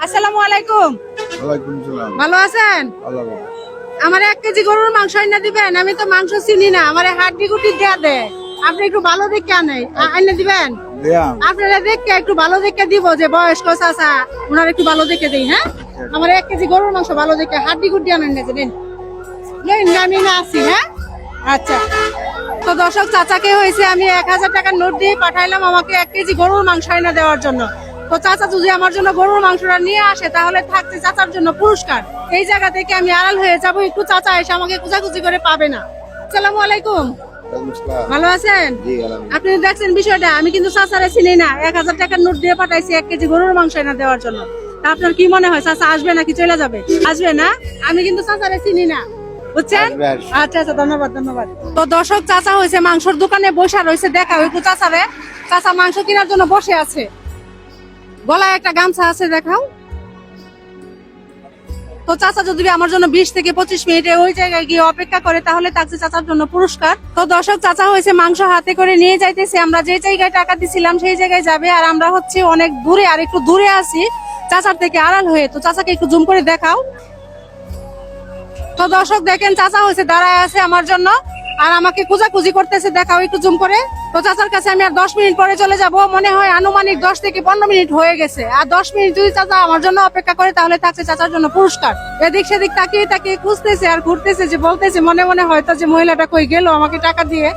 আসসালামু আলাইকুম। ভালো আছেন। আমার এক কেজি গরুর মাংস এনে দিবেন আমি তো মাংস চিনি না আমার হাড্ডি গুটি দেয়া দে। আপনি একটু ভালো দেখে আনে এনে দিবেন? আপনারা দেখে একটু ভালো দেখে দিব যে বয়স্ক চাচা ওনার একটু ভালো দেখে দিই হ্যাঁ? আমার এক কেজি গরুর মাংস ভালো দেখে হাড্ডি গুটি আনেন না দিন আমি না আছি হ্যাঁ? আচ্ছা। তো দর্শক চাচাকে হয়েছে আমি এক হাজার টাকার নোট দিয়ে পাঠাইলাম আমাকে এক কেজি গরুর মাংস এনে দেওয়ার জন্য। তো চাচা যদি আমার জন্য গরুর মাংসটা নিয়ে আসে তাহলে থাকছে চাচার জন্য পুরস্কার। এই জায়গা থেকে আমি আড়াল হয়ে যাব একটু চাচা এসে আমাকে খোঁজাখুঁজি করে পাবে না। আসসালামু আলাইকুম। ভালো আছেন? আপনি দেখছেন বিষয়টা আমি কিন্তু চাচারে চিনি না। এক হাজার টাকার নোট দিয়ে পাঠাইছি এক কেজি গরুর মাংস এনে দেওয়ার জন্য। তা আপনার কি মনে হয় চাচা আসবে নাকি চলে যাবে? আসবে না? আমি কিন্তু চাচারে চিনি না। বুঝছেন। আচ্ছা আচ্ছা ধন্যবাদ ধন্যবাদ। তো দর্শক চাচা হয়েছে মাংসর দোকানে বসে রয়েছে দেখা। একটু চাচারে চাচা মাংস কেনার জন্য বসে আছে। গলায় একটা গামছা আছে, দেখাও। তো চাচা যদি আমার জন্য বিশ থেকে পঁচিশ মিনিটে ওই জায়গায় গিয়ে অপেক্ষা করে, তাহলে থাকছে চাচার জন্য পুরস্কার। তো দর্শক, চাচা হয়েছে মাংস হাতে করে নিয়ে যাইতেছে। আমরা যে জায়গায় টাকা দিছিলাম, সেই জায়গায় যাবে। আর আমরা হচ্ছে অনেক দূরে, আর একটু দূরে আছি, চাচার থেকে আড়াল হয়ে। তো চাচাকে একটু জুম করে দেখাও। তো দর্শক, দেখেন চাচা হয়েছে, দাঁড়ায় আছে আমার জন্য। আর আমাকে খুঁজাখুঁজি করতেছে, দেখাও একটু জুম করে। তো চাচার কাছে আমি আর দশ মিনিট পরে চলে যাব। মনে হয় আনুমানিক দশ থেকে পনেরো মিনিট হয়ে গেছে। আর দশ মিনিট যদি চাচা আমার জন্য অপেক্ষা করে, তাহলে থাকছে চাচার জন্য পুরস্কার। এদিক সেদিক তাকিয়ে তাকিয়ে খুঁজতেছে আর ঘুরতেছে যে বলতেছে, মনে মনে হয়তো যে মহিলাটা কই গেল আমাকে টাকা দিয়ে।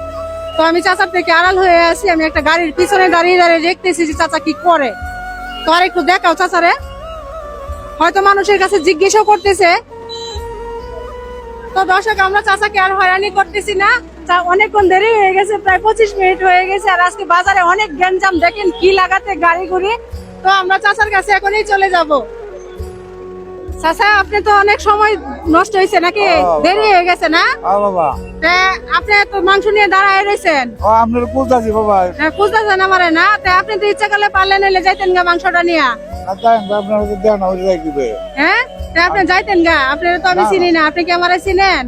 তো আমি চাচার থেকে আড়াল হয়ে আছি আমি একটা গাড়ির পিছনে দাঁড়িয়ে দাঁড়িয়ে দেখতেছি যে চাচা কি করে। তো আর একটু দেখাও চাচারে। হয়তো মানুষের কাছে জিজ্ঞেসও করতেছে তো দর্শক আমরা চাচাকে আর হয়রানি করতেছি না। অনেকক্ষণ দেরি হয়ে গেছে প্রায় পঁচিশ মিনিট হয়ে গেছে আর আজকে বাজারে অনেক গ্যাঞ্জাম। দেখেন কি লাগাতে গাড়ি ঘুরি তো আমরা চাচার কাছে এখনই চলে যাব। চাচা আপনি তো অনেক সময় নষ্ট হয়েছে নাকি? দেরি হয়ে গেছে না? বাবা। আপনি তো মাংস নিয়ে দাঁড়ায় রয়েছেন। আপনার বাবা। আমারে না তা আপনি তো ইচ্ছা করলে পারলেন নিলে যাইতেন গা মাংসটা নিয়ে। আপনার দেন হয়ে হ্যাঁ? আপনি যাইতেন গা? আপনি তো আমি চিনি না। আপনি কি আমারে চিনেন?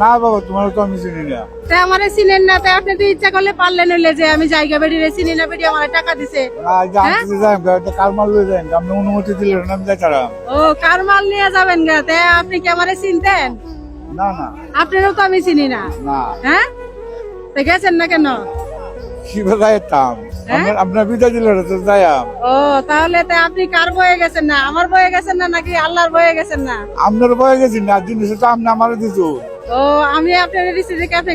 না বাবা তোমার তো আমি চিনি না। তা আমারে চিনেন না। তাই আপনি তো ইচ্ছা করলে পারলেন হইলে যে আমি জায়গা বেরিয়ে চিনি না বেরিয়ে আমার টাকা দিছে। হ্যাঁ? যাই মাল লয়ে যাই আপনি অনুমতি দিলেন না, আমি ও কার মাল নিয়ে যাবেন গা? তাই আপনি কি আমারে চিনতেন? না না। আপনারও তো আমি চিনি না। না। হ্যাঁ? তো গেছেন না কেন? যাইতাম হ্যাঁ? আপনার আপনার বিদায় দিলেন তো যাইয়াম ও তাহলে তো আপনি কার বয়ে গেছেন না? আমার বয়ে গেছেন না নাকি আল্লাহর বয়ে গেছেন না? আপনার বয়ে গেছি না জিনিস তো আপনি আমার দিছো। ও আমি আপনার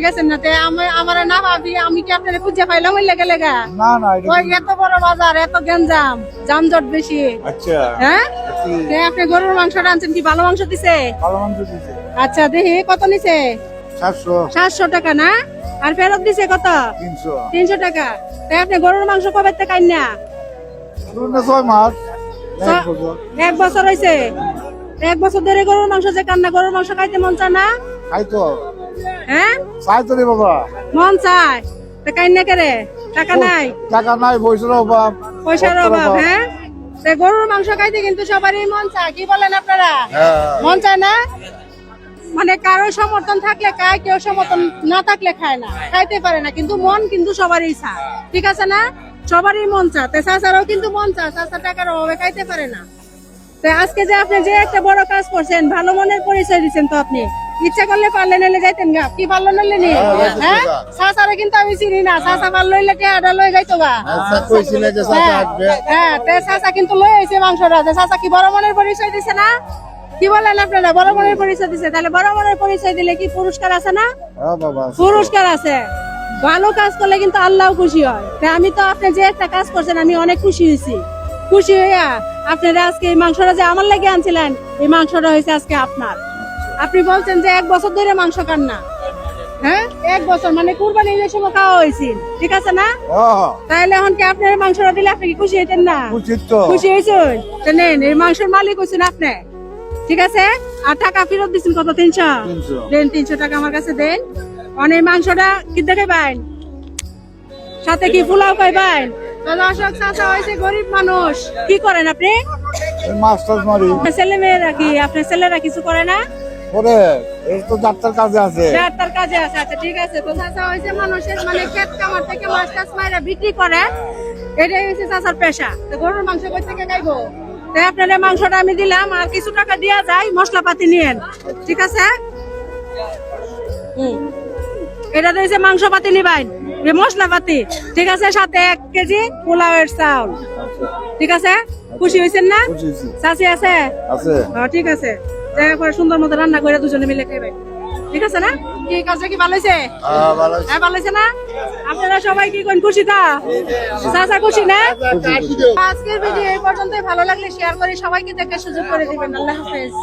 গেছেন না আমি আমার না ভাবি আমি কি আপনার খুঁজে পাইলাম ওই লেগে লেগা? না না এটা ওই এত বড় বাজার এত গেঞ্জাম যানজট বেশি। আচ্ছা। হ্যাঁ? তে আপনি গরুর মাংসটা আনছেন কি ভালো মাংস দিছে? ভালো মাংস দিছে। আচ্ছা দেখি কত নিছে? সাতশো। সাতশো টাকা না? আর ফেরত দিছে কত? তিনশো। টাকা। তাই আপনি গরুর মাংস কবে থেকে না? ছয় মাস। এক বছর। হয়েছে এক বছর ধরে গরুর মাংস যে কান্না গরুর মাংস খাইতে মন চায় না? খাই তো হ্যাঁ? চাই তো রে বাবা। মন চায়। তা কাইন্না করে? টাকা নাই? টাকা নাই পয়সার অভাব। পয়সার অভাব হ্যাঁ? গরুর মাংস খাইতে কিন্তু সবারই মন চায়। কি বলেন আপনারা? হ্যাঁ। মন চায় না? মানে কারও সমর্থন থাকলে খায় কেউ সমর্থন না থাকলে খায় না। খাইতে পারে না কিন্তু মন কিন্তু সবারই চা। ঠিক আছে না? সবারই মন চা। তে চাচারাও কিন্তু মন চা চাচা টাকার অভাবে খাইতে পারে না। তো আজকে যে আপনি যে একটা বড় কাজ করছেন ভালো মনের পরিচয় দিচ্ছেন তো আপনি। ইচ্ছা করলে পারলে নিলে যাইতেন গা। কি পারল নিলে নি? হ্যাঁ চাচারে কিন্তু আমি চিনি না। চাচা পারল নিলে টেহাটা লয়ে যাইতো গা? কইছিলে যে চাচা আসবে হ্যাঁ তে চাচা কিন্তু লয়ে আইছে মাংসটা। চাচা কি বড় মনের পরিচয় দিছে না? কি বলেন আপনারা? বড় মনের পরিচয় দিছে। তাহলে বড় মনের পরিচয় দিলে কি পুরস্কার আছে না? হ্যাঁ পুরস্কার আছে। ভালো কাজ করলে কিন্তু আল্লাহ খুশি হয়। আমি তো আপনি যে একটা কাজ করছেন আমি অনেক খুশি হয়েছি। খুশি হইয়া আপনারা আজকে এই মাংসটা যে আমার লেগে আনছিলেন এই মাংসটা হয়েছে আজকে আপনার। আপনি বলছেন যে এক বছর ধরে মাংস খান না। হ্যাঁ? এক বছর মানে কুরবানি ঈদের সময় খাওয়া হয়েছিল ঠিক আছে না? ও তাহলে এখন কি আপনার মাংসটা দিলে আপনি কি খুশি হইতেন না? খুশি হয়েছেন? নেন এই মাংসের মালিক হয়েছেন আপনি। ঠিক আছে? আর টাকা ফেরত দিচ্ছেন কত? তিনশো? দেন তিনশো টাকা আমার কাছে দেন। অনেক মাংসটা কি দেখে বাইন সাথে কি পোলাও তো দর্শক চাচা হয়েছে গরিব মানুষ। কি করেন আপনি? ছেলে মেয়েরা কি? আপনার ছেলেরা কিছু করে না? তো ডাক্তার কাজে আছে। কাজে আচ্ছা ঠিক আছে। তো চাচা হয়েছে মানুষের মানে ক্ষেত কামার থেকে মাছ টাছ মাইরা বিক্রি করে। এটাই হচ্ছে চাচার পেশা। তো গরুর মাংস কই থেকে খাইবো? তাই আপনারা মাংসটা আমি দিলাম আর কিছু টাকা দেওয়া যায় মশলাপাতি নিয়েন। ঠিক আছে? হুম। এটা দিয়েছে মাংস পাতি নিবাইন এ মশলাপাতি। ঠিক আছে সাথে এক কেজি পোলাওয়ের চাউল। ঠিক আছে? খুশি হয়েছেন না? চাষি আছে? ঠিক আছে। সুন্দর মতো রান্না করে দুজনে মিলে খাইবে ঠিক আছে না? কি কাজে কি ভালো হয়েছে? হ্যাঁ ভালো হয়েছে। না? আপনারা সবাই কি কোন খুশি তা? চাচা খুশি না? আজকের ভিডিও এই পর্যন্তই। ভালো লাগলে শেয়ার করে সবাইকে দেখার সুযোগ করে দিবেন। আল্লাহ হাফেজ।